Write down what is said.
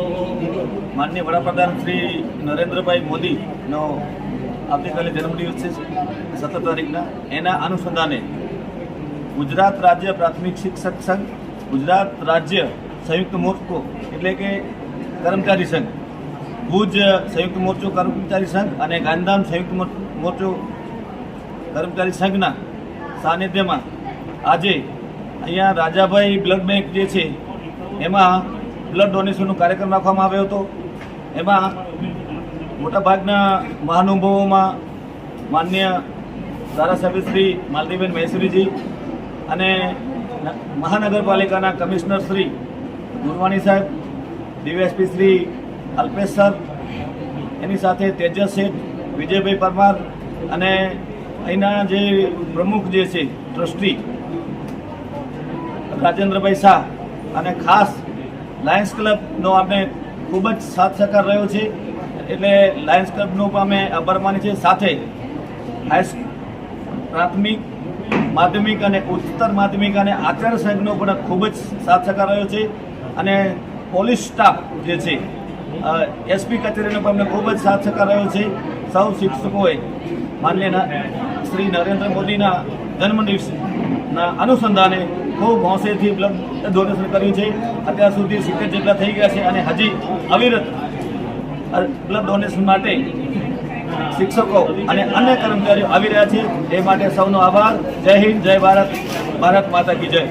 માનનીય વડાપ્રધાન શ્રી નરેન્દ્રભાઈ મોદીનો આવતીકાલે જન્મદિવસ છે સત્તર તારીખના. એના અનુસંધાને ગુજરાત રાજ્ય પ્રાથમિક શિક્ષક સંઘ, ગુજરાત રાજ્ય સંયુક્ત મોરચો એટલે કે કર્મચારી સંઘ, ભુજ સંયુક્ત મોરચો કર્મચારી સંઘ અને ગાંધીધામ સંયુક્ત મોરચો કર્મચારી સંઘના સાનિધ્યમાં આજે અહીંયા રાજાભાઈ બ્લડ બેંક જે છે, એમાં બ્લડ ડોનેશનનો કાર્યક્રમ રાખવામાં આવ્યો હતો. એમાં મોટાભાગના મહાનુભાવોમાં માન્ય ધારાસભ્ય શ્રી માલતીબેન મહેશ્રીજી અને મહાનગરપાલિકાના કમિશનર શ્રી ગુરવાણી સાહેબ, ડીવાયએસપી શ્રી અલ્પેશ સર, એની સાથે તેજસ શેઠ, વિજયભાઈ પરમાર અને અહીંના જે પ્રમુખ જે છે, ટ્રસ્ટી, રાજેન્દ્રભાઈ શાહ અને ખાસ લાયન્સ ક્લબનો આપણે ખૂબ જ સાથ સહકાર રહ્યો છે. એટલે લાયન્સ ક્લબનો પણ અમે આભાર માની છે સાથે હાઈસ પ્રાથમિક, માધ્યમિક અને ઉચ્ચતર માધ્યમિક અને આચાર્ય સંઘનો પણ ખૂબ જ સાથ સહકાર રહ્યો છે. અને પોલીસ સ્ટાફ જે છે એસપી કચેરીનો પણ અમને ખૂબ જ સાથ સહકાર રહ્યો છે. સૌ શિક્ષકોએ માન્ય શ્રી નરેન્દ્ર મોદીના જન્મદિવસના અનુસંધાને ખૂબ હોંશેથી બ્લડ ડોનેશન કર્યું છે. અત્યાર સુધી સિત્તેર જેટલા થઈ ગયા છે અને હજી અવિરત બ્લડ ડોનેશન માટે શિક્ષકો અને અન્ય કર્મચારીઓ આવી રહ્યા છે. એ માટે સૌનો આભાર. જય હિન્દ, જય ભારત. ભારત માતા કી જય.